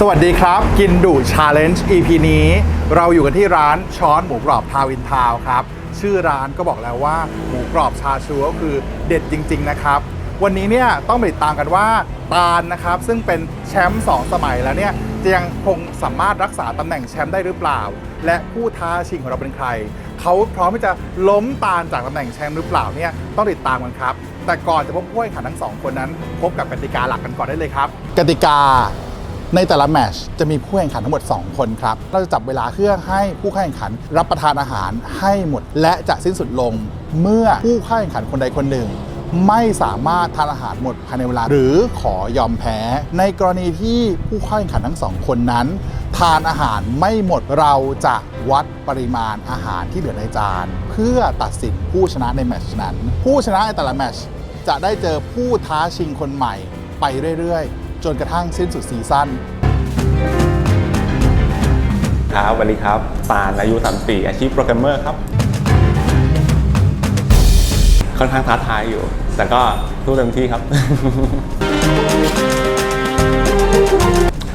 สวัสดีครับ กินดุชาเลนจ์ EP นี้ เราอยู่กันที่ร้านช้อนหมูกรอบทาวินทาวครับ ชื่อร้านก็บอกแล้วว่าหมูกรอบชาชูก็คือเด็ดจริง ๆ นะครับ วันนี้เนี่ยต้องไปติดตามกันว่าตาลนะครับ ซึ่งเป็นแชมป์2สมัยแล้วเนี่ยจะยังคงสามารถรักษาตำแหน่งแชมป์ได้หรือเปล่า และผู้ท้าชิงของเราเป็นใคร เขาพร้อมที่จะล้มตาลจากตำแหน่งแชมป์หรือเปล่าเนี่ยต้องติดตามกันครับแต่ก่อนจะพบผู้แข่งขันทั้งสองคนนั้น พบกับกติกาหลักกันก่อนได้เลยครับ กติกา ในแต่ละแมชจะมีผู้แข่งขันทั้งหมด 2 คนครับ เราจะจับเวลาเพื่อให้ผู้เข้าแข่งขันรับประทานอาหารให้หมด และจะสิ้นสุดลงเมื่อผู้เข้าแข่งขันคนใดคนหนึ่ง ไม่สามารถทานอาหารหมดภายในเวลา หรือขอยอมแพ้ ในกรณีที่ผู้เข้าแข่งขันทั้งสองคนนั้น ทานอาหารไม่หมดเราจะวัดปริมาณอาหารที่เหลือในจาน เพื่อตัดสินผู้ชนะในแมตชนั้น ผู้ชนะในแต่ละแมตชจะได้เจอผู้ท้าชิงคนใหม่ไปเรื่อยๆ จนกระทั่งสิ้นสุดซีซั่นครับสวัสดีครับปานอายุ34อาชีพโปรแกรมเมอร์ครับ ค่อนข้างท้าทายอยู่ แต่ก็สู้เต็มที่ครับ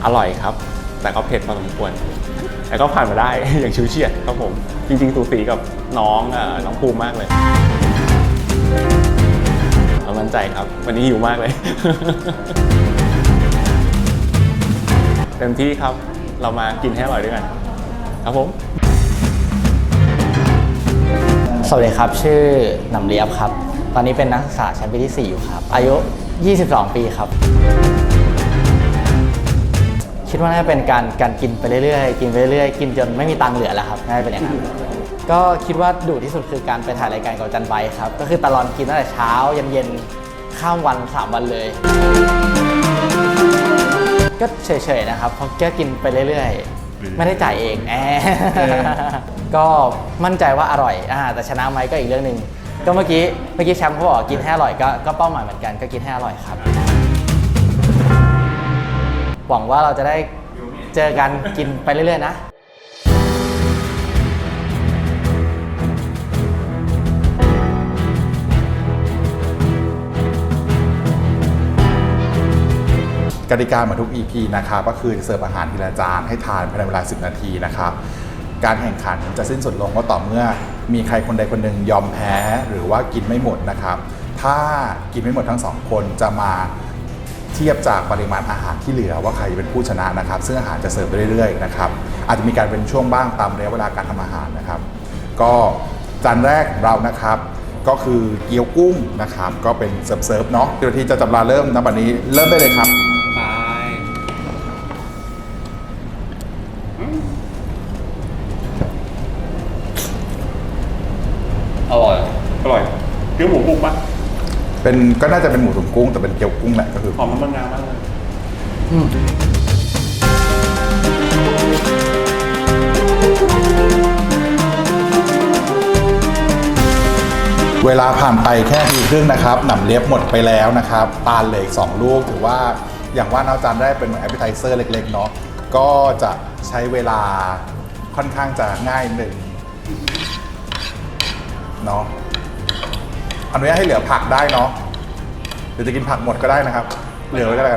อร่อยครับ แต่ก็เผ็ดพอสมควรแต่ก็ผ่านมาได้ อย่างชิวเฉียดครับผม จริงๆสูสีกับน้องอน้องภูมิมากเลยมั่นใจครับ วันนี้หิวมากเลย เต็มที่ครับเรามากินให้อร่อยด้วยกัน ครับผม สวัสดีครับ ชื่อหนำเลียบครับ ตอนนี้เป็นนักศึกษาชั้นปีที่ 4 อยู่ครับ อายุ 22 ปีครับ คิดว่าน่าจะเป็นการการกินไปเรื่อยๆ กินไปเรื่อยๆ กินจนไม่มีตังค์เหลือแล้วครับ น่าจะเป็นอย่างนั้น ก็คิดว่าดุที่สุดคือการไปถ่ายรายการกับจันไบค์ครับ ก็คือตลอดกินตั้งแต่เช้ายันเย็นข้ามวัน 3 วันเลย ก็เฉยๆนะครับเพราะแค่กินไปเรื่อยๆ ไม่ได้จ่ายเองแอก็มั่นใจว่าอร่อยอ่าแต่ชนะไหมก็อีกเรื่องหนึ่งก็เมื่อกี้เมื่อกี้แชมป์เขาบอกกินให้อร่อยก็ก็เป้าหมายเหมือนกันก็กินให้อร่อยครับ หวังว่าเราจะได้เจอกันกินไปเรื่อยๆนะ กติกาเหมือนทุก EP นะครับก็คือจะเสิร์ฟอาหารทีละจานให้ทานภายในเวลา 10 นาทีนะครับการแข่งขันจะสิ้นสุดลงก็ต่อเมื่อ มีใครคนใดคนหนึ่งยอมแพ้หรือว่ากินไม่หมดนะครับ ถ้ากินไม่หมดทั้งสองคนจะมาเทียบจากปริมาณอาหารที่เหลือว่าใครเป็นผู้ชนะนะครับ ซึ่งอาหารจะเสิร์ฟไปเรื่อยๆนะครับอาจจะมีการเป็นช่วงบ้างตามระยะเวลาการทำอาหารนะครับ ก็จานแรกของเรานะครับก็คือเกี๊ยวกุ้งนะครับ ก็เป็นเซิร์ฟๆเนาะเดี๋ยที่จะจับเวลาเริ่มนะบัดนี้เริ่มได้เลยครับ เป็นก็น่าจะเป็นหมูตุ๋นกุ้งแต่เป็นเกี๊ยวกุ้งแหละก็คือหอมมันงามมากเลยเวลาผ่านไปแค่นาทีครึ่งนะครับหนำเลียบหมดไปแล้วนะครับตาลเหลยสองลูกถือว่าอย่างว่าน้าจานได้เป็นแอปเปิลไทเซอร์เล็กๆเนาะก็จะใช้เวลาค่อนข้างจะง่ายหนึ่งเนาะ อนุญาตให้เหลือผักได้เนาะหรือจะกินผักหมดก็ได้นะครับ เหลือไว้ก็ได้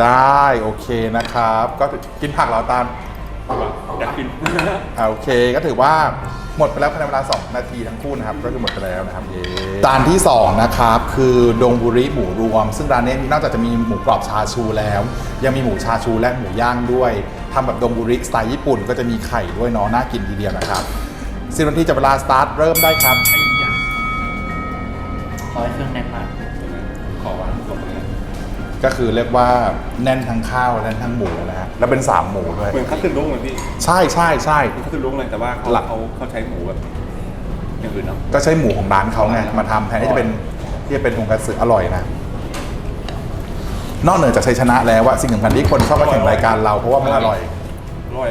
ได้โอเคนะครับ ก็กินผักเหราตาลอยากกินอ่าโอเคก็ถือว่าหมดไปแล้วภายในเวลา 2 นาทีทั้งคู่นะครับ ก็คือหมดไปแล้วนะครับเย้จานที่ 2 นะครับ คือดงบุริหมูรวม ซึ่งร้านนี้นอกจากจะมีหมูกรอบชาชูแล้ว ยังมีหมูชาชูและหมูย่างด้วยทำแบบดงบุริสไตล์ญี่ปุ่น ก็จะมีไข่ด้วยเนาะน่ากินทีเดียวนะครับสิบนาทีจะเวลาสตาร์ทเริ่มได้ครับข อให้เครื่องแน่นมากขอหวานกว่านี้ก็คือเรียกว่าแน่นทั้งข้าวแน่นทั้งหมูนะฮะแล้วเป็น3หมูด้วยเหมือนคัตสึลุงเลยพี่ใช่ใช่ใช่คัตสึลุงเลยแต่ว่าเขาหลักเขาเขาใช้หมูแบบอย่างอื่นเนาะก็ใช้หมูของร้านเขาไงมาทำแทนที่จะเป็นที่จะเป็นทงคัตสึอร่อยนะนอกเหนือจากชัยชนะแล้วว่าสิ่งสำคัญที่คนชอบมาแข่งรายการเราเพราะว่ามันอร่อยอร่อย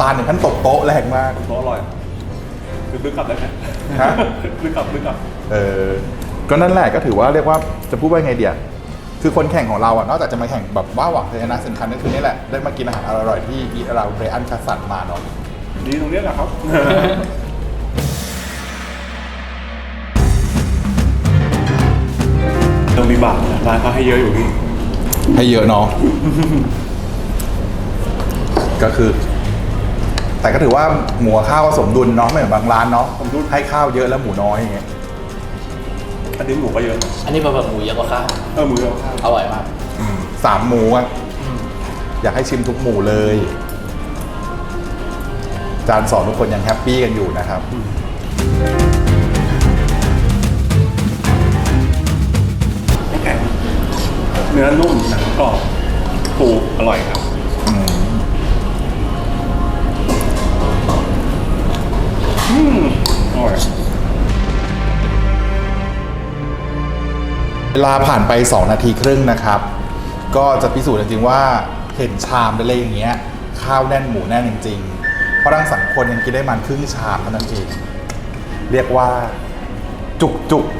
ตาลถึงขั้นตกโต๊ะแรงมากโต๊ะอร่อยคือลึกกลับได้ไหมฮะลึกกลับลึกกลับ เออก็นั่นแหละก็ถือว่าเรียกว่าจะพูดว่าไงเดียคือคนแข่งของเราอะนอกจากจะมาแข่งแบบว่าหวังชัยชนะสำคัญก็คือนี่แหละได้มากินอาหารอร่อยๆที่อีเราเบรอันคัสสันมาเนาะดีตรงเนี้ยแหละครับต้องมีบาทนะร้านเขาให้เยอะอยู่พี่ให้เยอะเนาะก็คือ แต่ก็ถือว่าหมูกับข้าวก็สมดุลเนาะไม่เหมือนบางร้านเนาะสมดุลให้ข้าวเยอะแล้วหมูน้อยอย่างเงี้ย อันนี้หมูก็เยอะ อันนี้แบบหมูเยอะกว่าข้าวเออหมูเยอะข้าวอร่อยมากอืมสามหมูอะอยากให้ชิมทุกหมูเลย จานสอนทุกคนยังแฮปปี้กันอยู่นะครับ ไม่แข็งเนื้อนุ่มหนังกรอบปูอร่อยครับ อืมอร่อย วลาผ่านไป 2 นาทีครึ่งนะครับ ก็จะพิสูจน์จริงๆว่าเห็นชามอะไรอย่างเงี้ยข้าวแน่นหมูแน่นจริงๆเพราะทั้งสังคนยังกินได้มันครึ่งชามเท่านั้นเองเรียกว่าจุกจุกๆ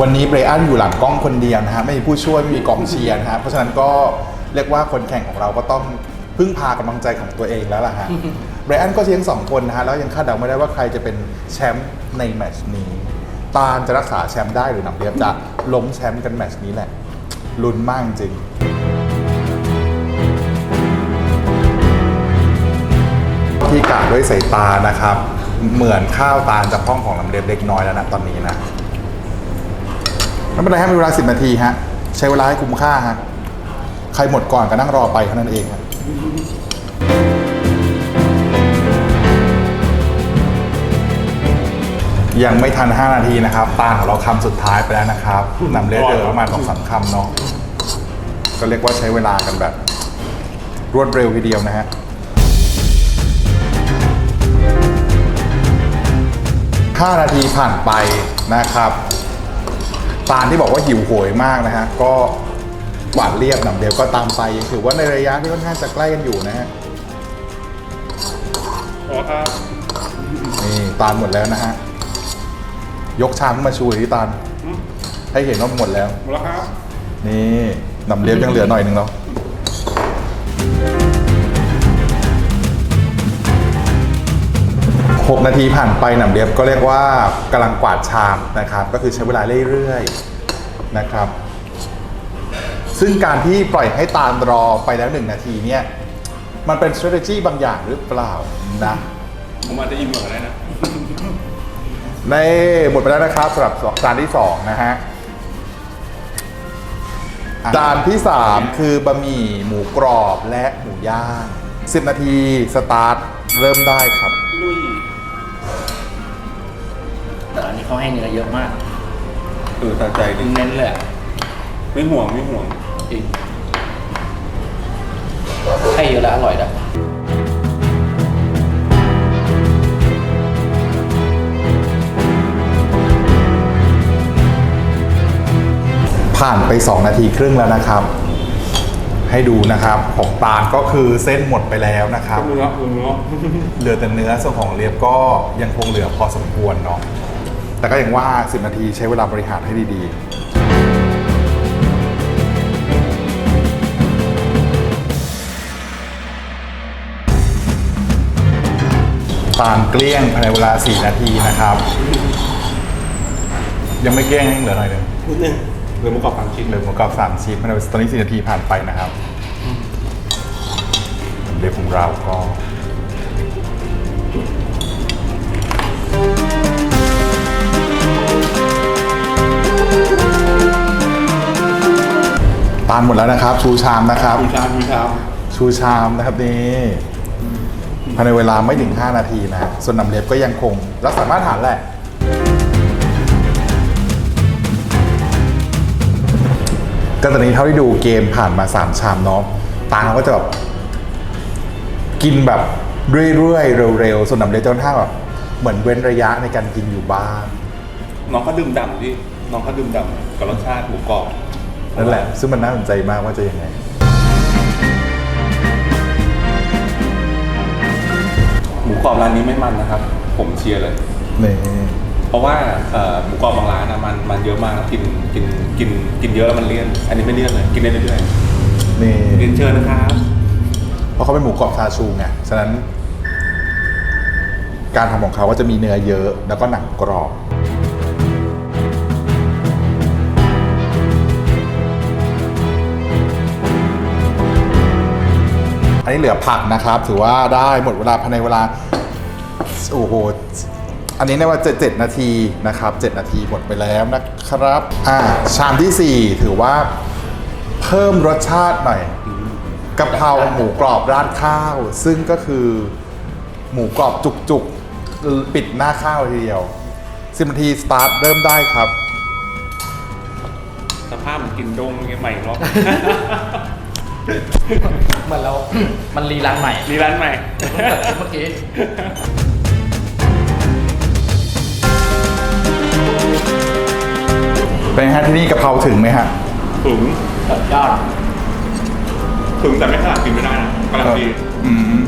วันนี้เบรอันอยู่หลังกล้องคนเดียวนะฮะไม่มีผู้ช่วยไม่มีกองเชียร์นะฮะเพราะฉะนั้นก็เรียกว่าคนแข่งของเราก็ต้องพึ่งพากำลังใจของตัวเองแล้วล่ะฮะ เบรอันก็เชียงสองคนนะฮะแล้วยังคาดเดาไม่ได้ว่าใครจะเป็นแชมป์ในแมตช์นี้ ตาลจะรักษาแชมป์ได้หรือหนำเรียบจะล้มแชมป์กันแมตช์นี้แหละลุ้นมากจริงที่กาดด้วยสายตานะครับ เหมือนข้าวตาลจากห้องของลำเลียบเล็กน้อยแล้วนะตอนนี้นะไม่เป็นไรฮะมีเวลาสิบนาทีฮะใช้เวลาให้คุ้มค่าฮะใครหมดก่อนก็นั่งรอไปเท่านั้นเองฮะ ยังไม่ทัน 5 นาทีนะครับตาลของเราคำสุดท้ายไปแล้วนะครับนำเลือดเดินประมาณสองสามคำเนาะก็เรียกว่าใช้เวลากันแบบ รวดเร็วทีเดียวนะฮะ5นาทีผ่านไปนะครับตาลที่บอกว่าหิวโหยมากนะฮะก็หวานเรียบหนำเดียวก็ตามไปยังถือว่าในระยะที่ค่อนข้างจะใกล้กันอยู่นะฮะพอครับนี่ตาลหมดแล้วนะฮะ ยกชามขึ้นมาชูเลยที่ตาลอืมให้เห็นว่าหมดแล้ว หมดแล้วครับ นี่หนำเลียบยังเหลือหน่อยหนึ่งเนาะหกนาทีผ่านไปหนำเลียบก็เรียกว่ากำลังกวาดชามนะครับ ก็คือใช้เวลาเรื่อยๆนะครับ ซึ่งการที่ปล่อยให้ตาลรอไปแล้วหนึ่งนาทีเนี่ยมันเป็น strategy บางอย่างหรือเปล่านะ ผมอาจจะอิ่มกว่าได้นะ ในหมดไปแล้วนะครับสำหรับจานที่สองนะฮะจานที่สามคือบะหมี่หมูกรอบและหมูย่าง10นาทีสตาร์ทเริ่มได้ครับ ลุย แต่อันนี้เขาให้เนื้อเยอะมากเออตาใจดิเน้นเลยอะไม่ห่วงไม่ห่วงจริงให้เยอะแล้วอร่อยด้วย ผ่านไป 2 นาทีครึ่งแล้วนะครับ ให้ดูนะครับของตาลก็คือเส้นหมดไปแล้วนะครับ เนื้อเนื้อเหลือแต่เนื้อส่วนของเลียบก็ยังคงเหลือพอสมควรเนาะแต่ก็อย่างว่า 10 นาทีใช้เวลาบริหารให้ดีๆ ตามเกลี้ยงภายในเวลา 4 นาทีนะครับ ยังไม่เกลี้ยงยังเหลือหน่อยหนึง นิดนึงเหลือหมูกรอบสามชิ้นเหลือหมูกรอบสามชิ้นภายในตอนนี้4นาทีผ่านไปนะครับเรียบของเราก็ตานหมดแล้วนะครับ ชูชามนะครับมีชามมีชามชูชามนะครับนี่ภายในเวลาไม่ถึง 5 นาทีนะฮะส่วนนำเล็บก็ยังคงรักษามาตรฐานแหละ ก็ตอนนี้เท่าที่ดูเกมผ่านมา 3 ชามเนาะตาเขาก็จะแบบกินแบบเรื่อยๆเร็วๆส่วนนำเล็บจะค่อนข้างแบบเหมือนเว้นระยะในการกินอยู่บ้าง น้องเขาดื่มด่ำที่น้องเขาดื่มด่ำกับรสชาติหมูกรอบนั่นแหละ ซึ่งมันน่าสนใจมากว่าจะยังไง หมูกรอบร้านนี้ไม่มันนะครับ ผมเชียร์เลยนี่ เพราะว่าหมูกรอบบางร้านอะมันมันเยอะมากกินกินกินกินเยอะแล้วมันเลี่ยน อันนี้ไม่เลี่ยนเลยกินได้เรื่อยนี่ๆเรียนเชิญนะครับ เพราะเขาเป็นหมูกรอบชาชูไงฉะนั้น การทำของเขาก็จะมีเนื้อเยอะแล้วก็หนังกรอบ อันนี้เหลือผักนะครับ ถือว่าได้หมดเวลาภายในเวลา โอ้โห อันนี้เรียกว่าเจ็ดนาทีนะครับเจ็ดนาทีหมดไปแล้วนะครับอ่าชามที่สี่ถือว่าเพิ่มรสชาติหน่อยกะเพราหมูกรอบราดข้าว ซึ่งก็คือหมูกรอบจุกๆ ปิดหน้าข้าวทีเดียวสิบนาทีสตาร์ทเริ่มได้ครับ สภาพเหมันกินดงเงี้ยใหม่อีกรอบ เหมือนเรา มันรีรันใหม่รีร้านใหม่ เมื่อกี้ เป็นไงฮะที่นี่กะเพราถึงไหมฮะ ถึงยอดถึงแต่ไม่ขนาดกินไม่ได้นะกำลังดีอืม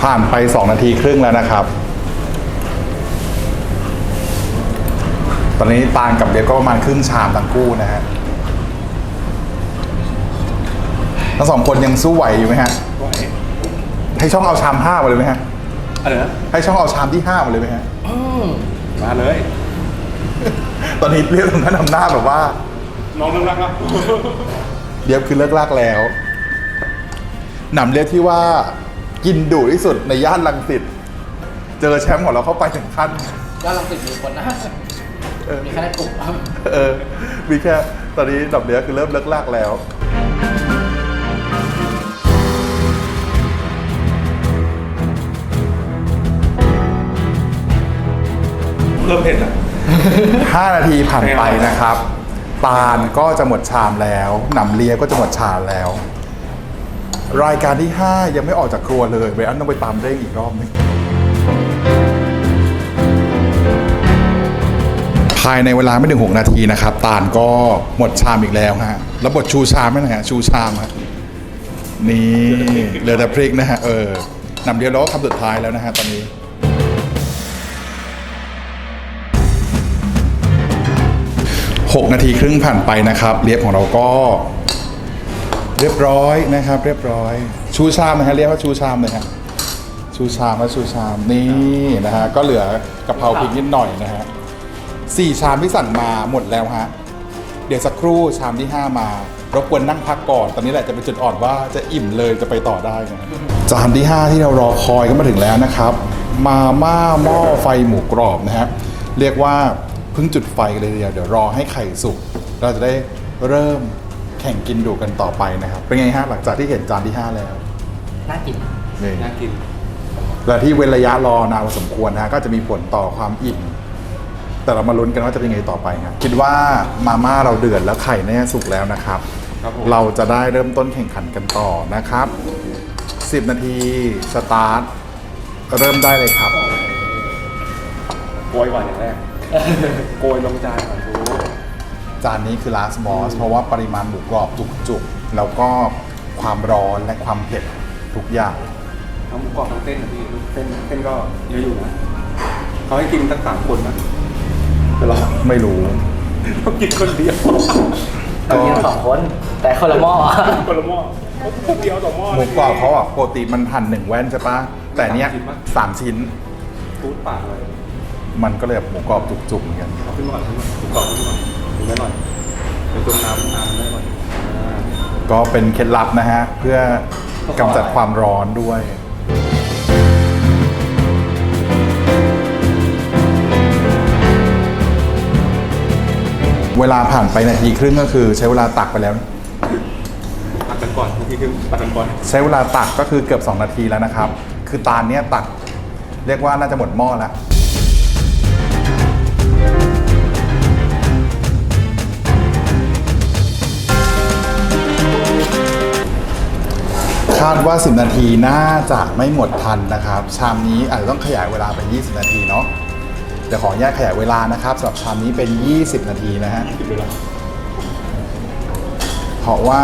ผ่านไป 2 นาทีครึ่งแล้วนะครับ ตอนนี้ตาลกับเบียร์ก็ประมาณครึ่งชามทั้งคู่นะฮะ ทั้งสองคนยังสู้ไหวอยู่ไหมฮะ ไหว ให้ช่องเอาชามห้ามาเลยไหมฮะ อะไรนะให้ช่องเอาชามที่ห้ามาเลยไหมฮะมาเลย ตอนนี้เรียกถึงขั้นทำหน้าแบบว่า น้องเริ่มรักแล้ว เดียบคือเลิกลากแล้ว หนำเรียกที่ว่ากินดุที่สุดในย่านลังสิต เจอแชมป์ของเราเข้าไปถึงขั้นยอดลังสิตมีคนนะเออมีแค่ในกลุ่มครับ เออ มีแค่ตอนนี้หนำเรียกคือเริ่มเลิกลากแล้ว ริ่มเผ็ดอะ5 นาทีผ่านไปนะครับ ตาลก็จะหมดชามแล้ว หนำเลียก็จะหมดชามแล้ว รายการที่ 5 ยังไม่ออกจากครัวเลยเบรอันต้องไปตามเร่งอีกรอบหนึงภายในเวลาไม่ถึง6นาทีนะครับ ตาลก็หมดชามอีกแล้วฮะแล้วบทชูชามไหมนะฮะชูชามฮะนี่เหลือแต่พริกนะฮะเออนำเดียวแล้วก็คำสุดท้ายแล้วนะฮะตอนนี้ 6 นาทีครึ่งผ่านไปนะครับเลียบของเราก็เรียบร้อยนะครับ เรียบร้อย ชูชามนะฮะเรียกว่าชูชามเลยฮะชูชามและชูชามนี่นะฮะก็เหลือกะเพราพริกนิดหน่อยนะฮะสี่ชามที่สั่งมาหมดแล้วฮะเดี๋ยวสักครู่ชามที่ 5 มารบกวนนั่งพักก่อน ตอนนี้แหละจะเป็นจุดอ่อนว่าจะอิ่มเลยจะไปต่อได้นะจานที่ 5 ที่เรารอคอยก็มาถึงแล้วนะครับ มาม่าหม้อไฟหมูกรอบนะฮะเรียกว่า เพิ่งจุดไฟกันเลยทีเดียวเดี๋ยวรอให้ไข่สุกเราจะได้เริ่มแข่งกินดูกันต่อไปนะครับ เป็นไงฮะหลังจากที่เห็นจานที่ 5 แล้ว น่ากินนี่ น่ากิน และที่เว้นระยะรอนานพอสมควรนะฮะก็จะมีผลต่อความอิ่มแต่เรามาลุ้นกันว่าจะเป็นไงต่อไปครับคิดว่ามาม่าเราเดือดแล้วไข่แน่าสุกแล้วนะครับ ครับผม เราจะได้เริ่มต้นแข่งขันกันต่อนะครับ 10 นาทีสตาร์ทเริ่มได้เลยครับโกยก่อนอย่างแรก โกยลงจานก่อนดูจานนี้คือ last boss เพราะว่าปริมาณหมูกรอบจุกๆ แล้วก็ความร้อนและความเผ็ดทุกอย่างทั้งหมูกรอบทั้งเส้นนะพี่เส้นเส้นก็เยอะอยู่นะเขาให้กินตั้งสามคนนะแต่เราไม่รู้เรากินคนเดียวเรากินสองคน แต่คนละหม้อคนละหม้อคนเดียวต่อหม้อหมูกรอบเขาอะปกติมันหั่นหนึ่งแว่นใช่ปะแต่เนี้ยสามชิ้นฟูดปากเลย มันก็เลยแบบหมูกรอบจุกๆเหมือนกันเอาขึ้นมาก่อนขึ้นมาหมูกรอบขึ้นมาถึงได้หน่อยเป็นต้มน้ำน้ำได้หน่อยอ่า ก็เป็นเคล็ดลับนะฮะ เพื่อกำจัดความร้อนด้วย เวลาผ่านไปนาทีครึ่งก็คือใช้เวลาตักไปแล้ว ตักกันก่อนทีคือตักกันก่อนใช้เวลาตักก็คือเกือบ 2 นาทีแล้วนะครับ คือตาลเนี้ยตัก เรียกว่าน่าจะหมดหม้อแล้ว คาดว่า 10 นาทีน่าจะไม่หมดทันนะครับ ชามนี้อาจจะต้องขยายเวลาเป็น 20 นาทีเนาะเดี๋ยวขออนุญาตขยายเวลานะครับสำหรับชามนี้เป็น 20 นาทีนะฮะกินเวลาเพราะว่า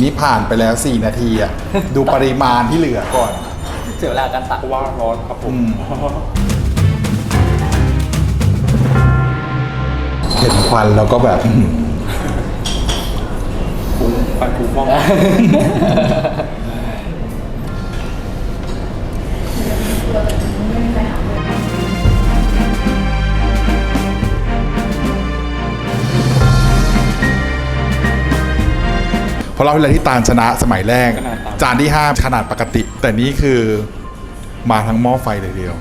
นี่ผ่านไปแล้ว 4 นาทีอะดูปริมาณที่เหลือก่อนเสียเวลาการตักเพราะว่าร้อนครับผมอืมเห็นควันแล้วก็แบบอื้อหือ ฟันกูฟ้อง เพราเราที่อล้วที่ตาลชนะสมัยแรกจานที่ห้าขนาดปกติ แต่นี่คือมาทั้งหม้อไฟเลยเดียว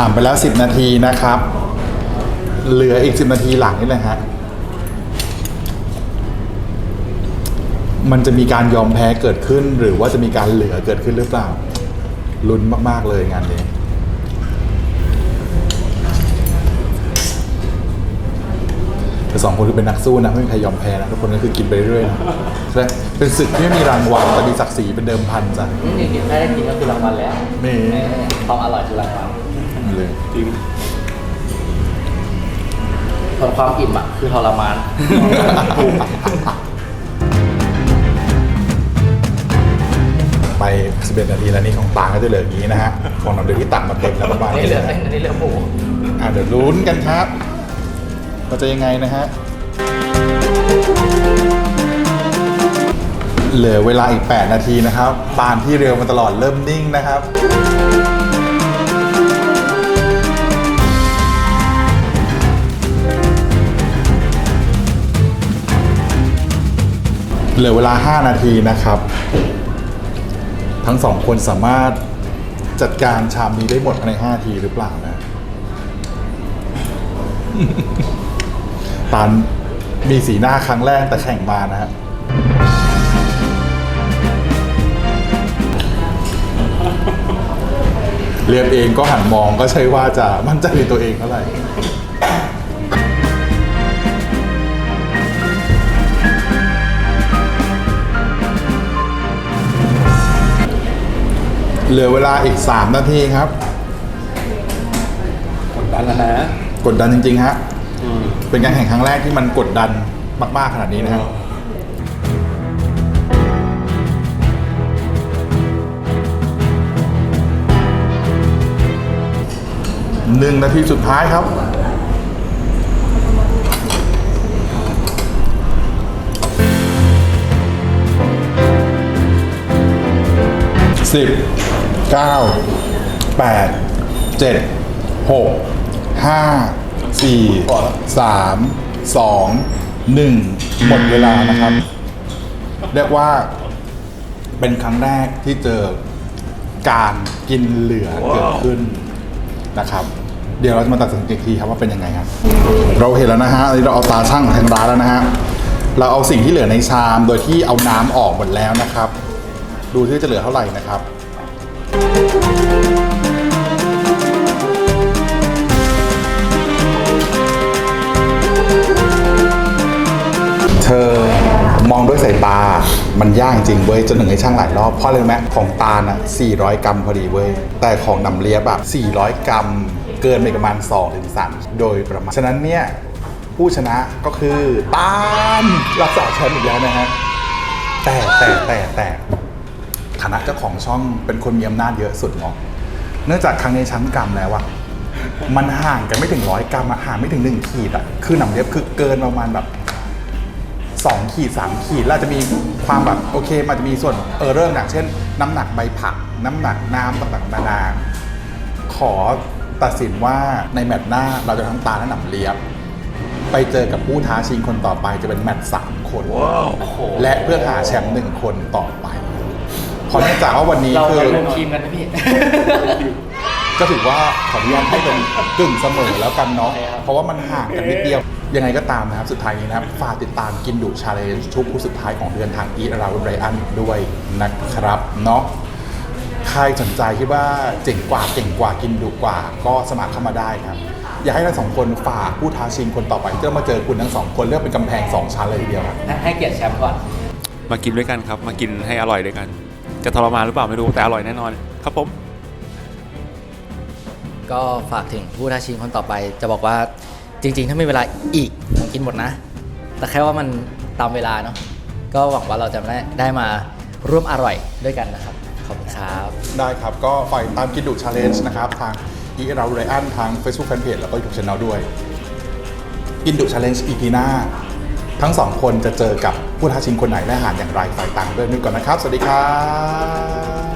ผ่านไปแล้ว 10 นาทีนะครับ เหลืออีก 10 นาทีหลังนี่แหละฮะ มันจะมีการยอมแพ้เกิดขึ้น หรือว่าจะมีการเหลือเกิดขึ้นหรือเปล่า ลุ้นมาก ๆ เลยงานนี้แต่สองคนคือเป็นนักสู้นะไม่มีใครยอมแพ้นะทุกคนก็คือกินไปเรื่อยๆนะใช่เป็นศึกที่ไม่มีรางวัลแต่มีศักดิ์ศรีเป็นเดิมพันจ้ะจริงๆถ้าได้กินก็คือรางวัลแล้วนี่ความอร่อยคือรางวัล เลย จริงส่วนความอิ่มอะคือทรมาน ไป 11 นาทีแล้วนี่ของตางก็จะเหลืออย่างนี้นะฮะของน้ำเดือดที่ตักมาเต็มแล้วประมาณนี่นี้เหลือนะฮะอันนี้เหลือหมูอะเดี๋ยวลุ้นกันครับว่าจะยังไงนะฮะ เหลือเวลาอีก 8 นาทีนะครับปานที่เร็วมาตลอดเริ่มนิ่งนะครับ เหลือเวลา 5 นาทีนะครับ ทั้งสองคนสามารถจัดการชามนี้ได้หมดภายใน 5 นาทีหรือเปล่านะ ตานมีสีหน้าครั้งแรกแต่แข่งมานะฮะเรียนเองก็หันมองก็ใช่ว่าจะมั่นใจในตัวเองเท่าไหร่ เหลือเวลาอีก 3 นาทีครับ กดดันแล้วนะกดดันจริง ๆ ฮะ อืมเป็นการแข่งครั้งแรกที่มันกดดันมากๆขนาดนี้นะฮะหนึ่งนาทีสุดท้ายครับ สิบ เก้าแปดเจ็ดหกห้าสี่สามสองหนึ่งหมดเวลานะครับ เรียกว่าเป็นครั้งแรกที่เจอการกินเหลือเกิดขึ้นนะครับ เดี๋ยวเราจะมาตัดสินอีกทีครับว่าเป็นยังไงครับเราเห็นแล้วนะฮะเราเอาตาช่างของทางร้านแล้วนะฮะเราเอาสิ่งที่เหลือในชามโดยที่เอาน้ำออกหมดแล้วนะครับ ดูที่จะเหลือเท่าไหร่นะครับ เธอมองด้วยสายตา มันยากจริงเว้ย จนถึงให้ช่างหลายรอบ เพราะอะไรไหมของตาลอะ 400 กรัมพอดีเว้ย แต่ของนำเลียบอะ 400 กรัม เกินไปประมาณ2ถึง3โดยประมาณ ฉะนั้นเนี่ย ผู้ชนะก็คือตาลรักษาแชมป์อีกแล้วนะฮะ แต่แต่แต่แต่ ฐานะเจ้าของช่องเป็นคนมีอำนาจเยอะสุดเนาะเนื่องจากครั้งในชั้นกรรมแล้วอะมันห่างกันไม่ถึงร้อยกรัมอะห่างไม่ถึงหนึ่งขีดอะคือหนำเล็บคือเกินประมาณแบบสองขีดสามขีดแล้วอาจจะมีความแบบโอเค มันจะมีส่วนเออเริ่มอย่างเช่น น้ำหนักใบผัก น้ำหนักน้ำต่างๆนานาขอตัดสินว่าในแมตช์หน้าเราจะทั้งตาและหนำเลียบ ไปเจอกับผู้ท้าชิงคนต่อไปจะเป็นแมตช์สามคน และเพื่อหาแชมป์หนึ่งคนต่อไป เพราะเนื่องจากว่าวันนี้เราคือเป็นรวมทีมกันนะพี่ ก็ถือว่าขออนุญาตให้เป็นกึ่งเสมอแล้วกันเนาะโอเคครับเพราะว่ามันห่างกันนิดเดียว ยังไงก็ตามนะครับสุดท้ายนี้นะครับฝากติดตามกินดุชาเลนจ์ทุกผู้สุดท้ายของเดือนทางอีทราวนไรอันด้วยนะครับเนาะ ใครสนใจคิดว่าเจ๋งกว่าเก่งกว่ากินดุกว่า ก็สมัครเข้ามาได้ครับ อยากให้ทั้งสองคนฝากผู้ท้าชิงคนต่อไปที่จะมาเจอคุณทั้งสองคนเรียกเป็นกำแพงสองชั้นเลยทีเดียวครับ ให้เกียรติแชมป์ก่อน มากินด้วยกันครับ มากินให้อร่อยด้วยกัน จะทรมานหรือเปล่าไม่รู้แต่อร่อยแน่นอน ครับผม ก็ฝากถึงผู้ท้าชิงคนต่อไป จะบอกว่าจริง ๆ ถ้ามีเวลาอีกผมกินหมดนะ แต่แค่ว่ามันตามเวลาเนาะก็หวังว่าเราจะได้ได้มาร่วมอร่อยด้วยกันนะครับ ขอบคุณครับ ได้ครับ ก็ฝากติดตามกินดุชาเลนจ์นะครับ ทางอีเราไรอันทาง Facebook Fanpage แล้วก็ YouTube Channel ด้วย กินดุชาเลนจ์ EP หน้า ทั้งสองคนจะเจอกับผู้ท้าชิงคนไหนและอาหารอย่างไรฝ่ายต่างด้วยนึกก่อนนะครับ สวัสดีครับ